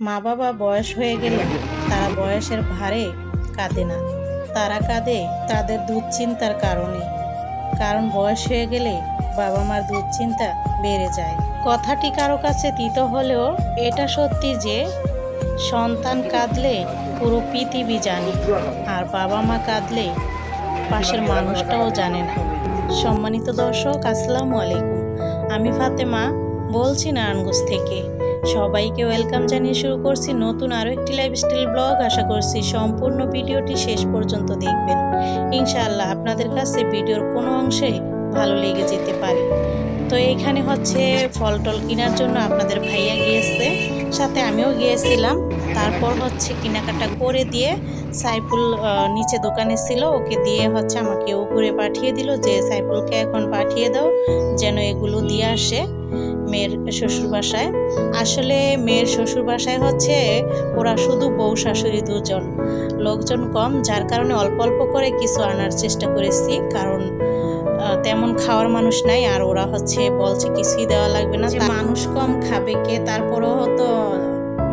মা বাবা বয়স হয়ে গেলে তারা বয়সের ভারে কাঁদে না। তারা কাঁদে তাদের দুশ্চিন্তার কারণে। কারণ বয়স হয়ে গেলে বাবা মার দুশ্চিন্তা বেড়ে যায়। কথাটি কারও কাছে তিত হলেও এটা সত্যি যে সন্তান কাঁদলে পুরো পৃথিবী জানে, আর বাবা মা কাঁদলে পাশের মানুষটাও জানে না। সম্মানিত দর্শক, আসসালামু আলাইকুম। আমি ফাতেমা, বলছি নারায়ণগঞ্জ থেকে। সবাইকে ওয়েলকাম জানিয়ে শুরু করছি নতুন আরও একটি লাইফস্টাইল ব্লগ আশা করছি সম্পূর্ণ ভিডিওটি শেষ পর্যন্ত দেখবেন। ইনশাআল্লাহ আপনাদের কাছে ভিডিওর কোনো অংশে ভালো লেগে যেতে পারে। তো এইখানে হচ্ছে ফল টল কেনার জন্য আপনাদের ভাইয়া গিয়েছে, সাথে আমিও গিয়েছিলাম। তারপর হচ্ছে কেনাকাটা করে দিয়ে সাইফুল নিচে দোকানে ছিল। ওকে দিয়ে হচ্ছে আমাকে উপরে পাঠিয়ে দিল যে, সাইফুলকে এখন পাঠিয়ে দাও, যেন এগুলো দিয়ে আসে। মেয়ের শ্বশুর বাসায়। আসলে মেয়ের শ্বশুর বাসায় হচ্ছে ওরা শুধু বউ শাশুড়ি দুজন। লোকজন কম যার কারণে অল্প অল্প করে কিছু আনার চেষ্টা করেছি। কারণ তেমন খাওয়ার মানুষ নাই আর ওরা হচ্ছে বলছে কিছুই দেওয়া লাগবে না। তা মানুষ কম খাবে কে তারপরও হয়তো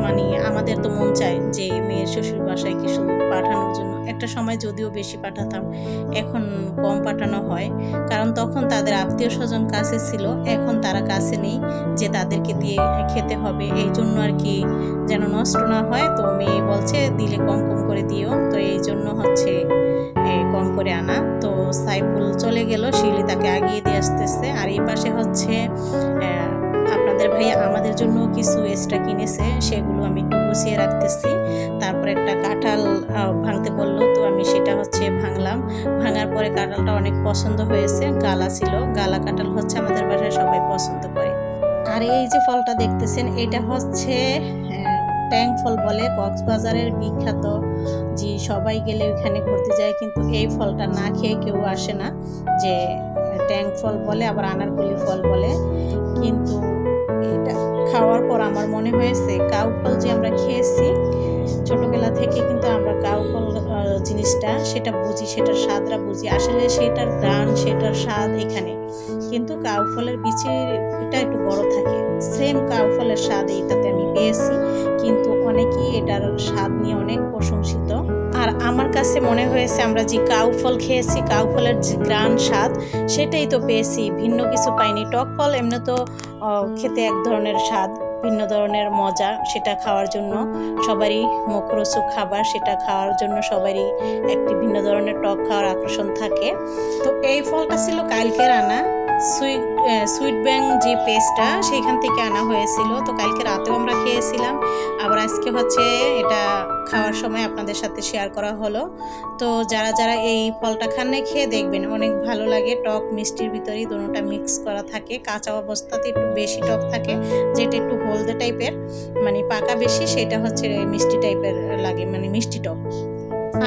মানে আমাদের তো মন চায় যে মেয়ের শ্বশুর বাসায় কিছু পাঠানোর জন্য। একটা সময় যদিও বেশি পাঠাতাম, এখন কম পাঠানো হয়। কারণ তখন তাদের আত্মীয় স্বজন কাছে ছিল, এখন তারা কাছে নেই যে তাদেরকে দিয়ে খেতে হবে। এই জন্য আর কি যেন নষ্ট না হয়। তো মেয়ে বলছে, দিলে কম কম করে দিও। তো এই জন্য হচ্ছে কম করে আনা। তো সাইফুল চলে গেল শিলি তাকে আগিয়ে দিয়ে আসতেছে। আর এই পাশে হচ্ছে আপনাদের ভাইয়া আমাদের জন্য কিছু এক্সট্রা কিনেছে, সেগুলো আমি একটু গুছিয়ে রাখতেছি। তারপর একটা কাঁঠাল ভাঙতে বলল, তো আমি সেটা হচ্ছে ভাঙলাম। ভাঙার পরে কাঁঠালটা অনেক পছন্দ হয়েছে, গালা ছিল। গালা কাঁঠাল হচ্ছে আমাদের বাসায় সবাই পছন্দ করে। আর এই যে ফলটা দেখতেছেন, এটা হচ্ছে ট্যাং ফল বলে, কক্সবাজারের বিখ্যাত। যে সবাই গেলে ওইখানে ঘুরতে যায়, কিন্তু এই ফলটা না খেয়ে কেউ আসে না। যে ট্যাং ফল বলে, আবার আনারকলি ফল বলে। কিন্তু এটা। খাওয়ার পর আমার মনে হয়েছে কাউ ফল যে আমরা খেয়েছি, ছোটোবেলা থেকে কিন্তু আমরা কাউ ফল জিনিসটা, সেটা বুঝি, সেটার স্বাদরা বুঝি। আসলে সেটার গান সেটার স্বাদ এখানে। কিন্তু কাউ ফলের বিচিটা একটু বড় থাকে। সেম কাউ ফলের স্বাদ এইটাতে আমি পেয়েছি, কিন্তু অনেকেই এটার স্বাদ নিয়ে অনেক প্রশংসিত। আর আমার কাছে মনে হয়েছে আমরা যে কাউ ফল খেয়েছি, কাউ ফলের যে গ্রান স্বাদ, সেটাই তো পেয়েছি। ভিন্ন কিছু পাইনি। টক ফল এমনি তো খেতে এক ধরনের স্বাদ। ভিন্ন ধরনের মজা সেটা খাওয়ার জন্য সবারই মুখরোচক খাবার সেটা খাওয়ার জন্য সবারই একটি ভিন্ন ধরনের টক খাওয়ার আকর্ষণ থাকে। তো এই ফলটা ছিল কালকের আনা। সুইট সুইট ব্যাং যে পেস্টটা সেইখান থেকে আনা হয়েছিল। তো কালকে রাতেও আমরা খেয়েছিলাম। আবার আজকে হচ্ছে এটা খাওয়ার সময় আপনাদের সাথে শেয়ার করা হলো। তো যারা যারা এই ফলটা খান খেয়ে দেখবেন। অনেক ভালো লাগে। টক মিষ্টির ভিতরেই দুটোটা মিক্স করা থাকে। কাঁচা অবস্থাতে একটু বেশি টক থাকে, যেটা একটু হলদে টাইপের মানে পাকা বেশি, সেটা হচ্ছে মিষ্টি টাইপের লাগে মানে মিষ্টি টক।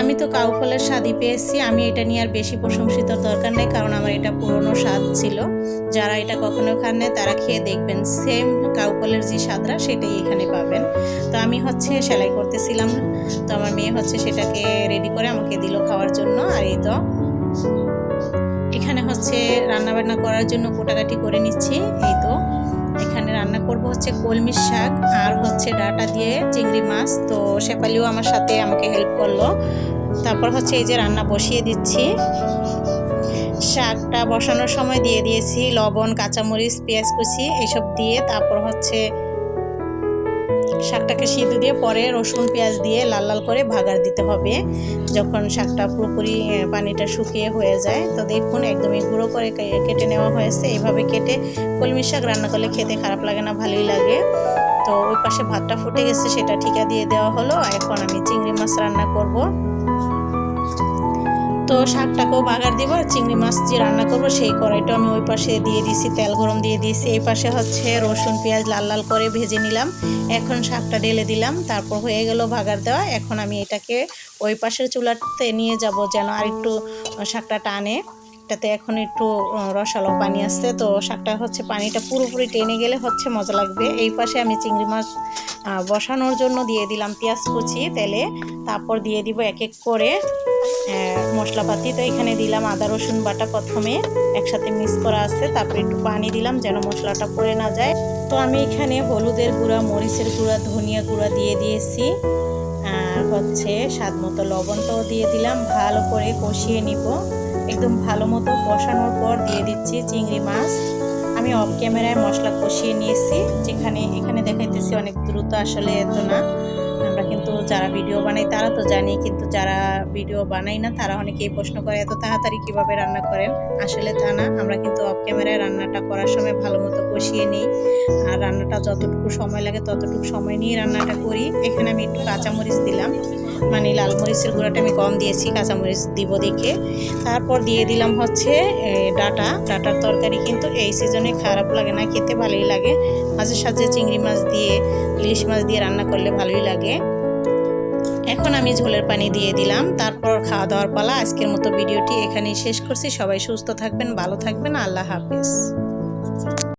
আমি তো কাউ ফলের স্বাদই পেয়েছি। আমি এটা নিয়ে আর বেশি প্রশংসিত দরকার নেই, কারণ আমার এটা পুরনো স্বাদ ছিল। যারা এটা কখনো খান নাই, তারা খেয়ে দেখবেন। সেম কাউ ফলের যে স্বাদটা, সেটাই এখানে পাবেন। তো আমি হচ্ছে সেলাই করতেছিলাম। তো আমার মেয়ে হচ্ছে সেটাকে রেডি করে আমাকে দিল খাওয়ার জন্য। আর এই তো এখানে হচ্ছে রান্নাবান্না করার জন্য কোটাকাটি করে নিচ্ছি। এই তো। রান্না করব হচ্ছে কলমির শাক আর হচ্ছে ডাটা দিয়ে চিংড়ি মাছ। তো শেফালিও আমার সাথে আমাকে হেল্প করল। তারপর হচ্ছে এই যে রান্না বসিয়ে দিচ্ছি। শাকটা বসানোর সময় দিয়ে দিয়েছি লবণ, কাঁচামরিচ, পেঁয়াজ কুচি এইসব দিয়ে। তারপর হচ্ছে শাকটাকে সিদ্ধ দিয়ে পরে রসুন, পেঁয়াজ দিয়ে লাল লাল করে ভাগার দিতে হবে। যখন শাকটা পুরোপুরি পানিটা শুকিয়ে হয়ে যায়, তো দেখুন একদমই গুঁড়ো করে কেটে নেওয়া হয়েছে। এভাবে কেটে কলমি শাক রান্না করলে খেতে খারাপ লাগে না, ভালোই লাগে। তো ওই পাশে ভাতটা ফুটে গেছে, সেটা ঠিকা দিয়ে দেওয়া হলো। এখন আমি চিংড়ি মাছ রান্না করব। তো শাকটাকেও বাগার দিব আর চিংড়ি মাছ যে রান্না করব সেই কড়াইটা আমি ওই পাশে দিয়ে দিয়েছি তেল গরম দিয়ে দিয়েছি এই পাশে হচ্ছে রসুন, পেঁয়াজ লাল লাল করে ভেজে নিলাম। এখন শাকটা ঢেলে দিলাম, তারপর হয়ে গেল বাগার দেওয়া। এখন আমি এটাকে ওই পাশের চুলাতে নিয়ে যাব যেন আর একটু শাকটা টানে। এটাতে এখন একটু রসালো পানি আসছে তো শাকটা হচ্ছে পানিটা পুরোপুরি টেনে গেলে হচ্ছে মজা লাগবে। এই পাশে আমি চিংড়ি মাছ বসানোর জন্য দিয়ে দিলাম পেঁয়াজ কুচি, তেলে। তারপর দিয়ে দিব এক এক করে মশলাপাতি তো এখানে দিলাম আদা, রসুন বাটা প্রথমে একসাথে মিক্স করা আছে, তারপরে একটু পানি দিলাম যেন মশলাটা পড়ে না যায়। তো আমি এখানে হলুদের গুঁড়া, মরিচের গুঁড়া, ধনিয়া গুঁড়া দিয়ে দিয়েছি। আর হচ্ছে স্বাদ মতো লবণটাও দিয়ে দিলাম, ভালো করে কষিয়ে নিব। একদম ভালো মতো কষানোর পর দিয়ে দিচ্ছি চিংড়ি মাছ। আমি অফ ক্যামেরায় মশলা কষিয়ে নিয়েছি, যেখানে এখানে দেখাইতেছি অনেক দ্রুত আসলে এত না। আমরা কিন্তু যারা ভিডিও বানাই তারা তো জানি, কিন্তু যারা ভিডিও বানাই না তারা অনেকেই প্রশ্ন করে, এত তাড়াতাড়ি কীভাবে রান্না করেন? আসলে তা না, আমরা কিন্তু অফ ক্যামেরায় রান্নাটা করার সময় ভালো মতো কষিয়ে নিই। আর রান্নাটা যতটুকু সময় লাগে ততটুকু সময় নিয়ে রান্নাটা করি। এখানে আমি একটু কাঁচামরিচ দিলাম। মানে লাল মরিচের গুঁড়োটা আমি কম দিয়েছি, কাঁচামরিচ দিব দেখে। তারপর দিয়ে দিলাম হচ্ছে ডাটা। ডাটার তরকারি কিন্তু এই সিজনে খারাপ লাগে না, খেতে ভালোই লাগে। মাঝে সাঝে চিংড়ি মাছ দিয়ে, ইলিশ মাছ দিয়ে রান্না করলে ভালোই লাগে। এখন আমি ঝোলের পানি দিয়ে দিলাম। তারপর খাওয়া দাওয়ার পালা। আজকের মতো ভিডিওটি এখানেই শেষ করছি। সবাই সুস্থ থাকবেন, ভালো থাকবেন। আল্লাহ হাফিজ।